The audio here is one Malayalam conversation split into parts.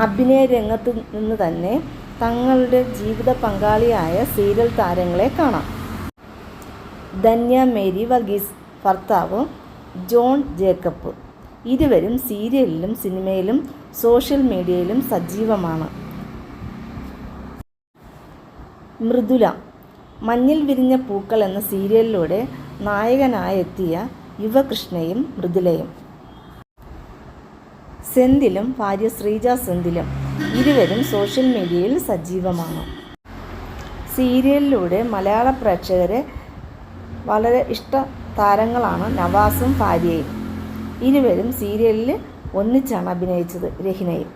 അഭിനയ രംഗത്ത് നിന്ന് തന്നെ തങ്ങളുടെ ജീവിത പങ്കാളിയായ സീരിയൽ താരങ്ങളെ കാണാം. ധന്യ മേരി വർഗീസ് ഭർത്താവ് ജോൺ ജേക്കബ് ഇരുവരും സീരിയലിലും സിനിമയിലും സോഷ്യൽ മീഡിയയിലും സജീവമാണ്. മൃദുല മഞ്ഞിൽ വിരിഞ്ഞ പൂക്കൾ എന്ന സീരിയലിലൂടെ നായകനായെത്തിയ യുവകൃഷ്ണയും മൃദുലയും സെന്തിലും ഭാര്യ ശ്രീജ സെന്തിലും ഇരുവരും സോഷ്യൽ മീഡിയയിൽ സജീവമാണ്. സീരിയലിലൂടെ മലയാള പ്രേക്ഷകരെ വളരെ ഇഷ്ട താരങ്ങളാണ് നവാസും ഭാര്യയും. ഇരുവരും സീരിയലിൽ ഒന്നിച്ചാണ് അഭിനയിച്ചത് രഹിനയും.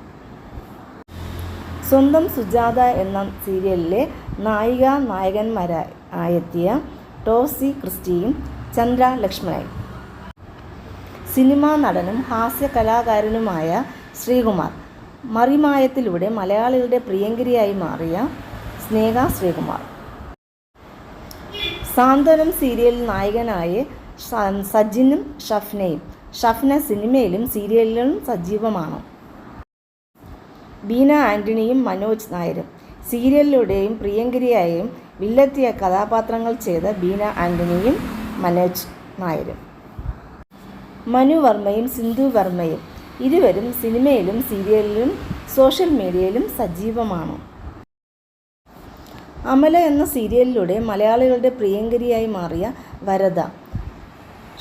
സ്വന്തം സുജാത എന്ന സീരിയലിലെ നായിക നായകന്മാരായി ആയെത്തിയ ടോസി ക്രിസ്റ്റിയും ചന്ദ്ര ലക്ഷ്മണയും. സിനിമാ നടനും ഹാസ്യ കലാകാരനുമായ ശ്രീകുമാർ. മറിമായത്തിലൂടെ മലയാളികളുടെ പ്രിയങ്കരിയായി മാറിയ സ്നേഹ ശ്രീകുമാർ. സാന്ത്വനം സീരിയൽ നായകനായ സജിനും ഷഫ്നയും. ഷഫ്ന സിനിമയിലും സീരിയലിലും സജീവമാണ്. ബീന ആന്റണിയും മനോജ് നായരും. സീരിയലിലൂടെയും പ്രിയങ്കരിയായും വില്ലെത്തിയ കഥാപാത്രങ്ങൾ ചെയ്ത ബീന ആന്റണിയും മനോജ് നായരും. മനു വർമ്മയും സിന്ധു വർമ്മയും ഇരുവരും സിനിമയിലും സീരിയലിലും സോഷ്യൽ മീഡിയയിലും സജീവമാണ്. അമല എന്ന സീരിയലിലൂടെ മലയാളികളുടെ പ്രിയങ്കരിയായി മാറിയ വരദ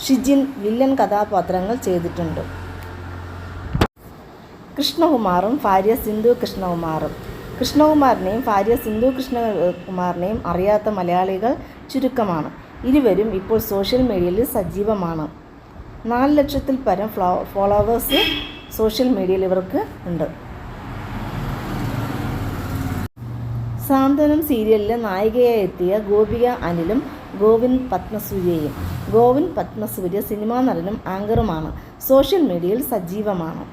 ഷിജിൻ വില്ലൻ കഥാപാത്രങ്ങൾ ചെയ്തിട്ടുണ്ട്. കൃഷ്ണകുമാറും ഭാര്യ സിന്ധു കൃഷ്ണകുമാറും. കൃഷ്ണകുമാറിനെയും ഭാര്യ സിന്ധു കൃഷ്ണകുമാറിനെയും അറിയാത്ത മലയാളികൾ ചുരുക്കമാണ്. ഇരുവരും ഇപ്പോൾ സോഷ്യൽ മീഡിയയിൽ സജീവമാണ്. നാല് ലക്ഷത്തിൽ പരം ഫ്ലോ ഫോളോവേഴ്സ് സോഷ്യൽ മീഡിയയിൽ ഇവർക്ക് ഉണ്ട്. സാന്ത്വനം സീരിയലിലെ നായികയായി എത്തിയ ഗോപിക അനിലും ഗോവിന്ദ് പത്മസൂര്യയും. ഗോവിന്ദ് പത്മസൂര്യ സിനിമാ നടനും ആങ്കറുമാണ്. സോഷ്യൽ മീഡിയയിൽ സജീവമാണ്.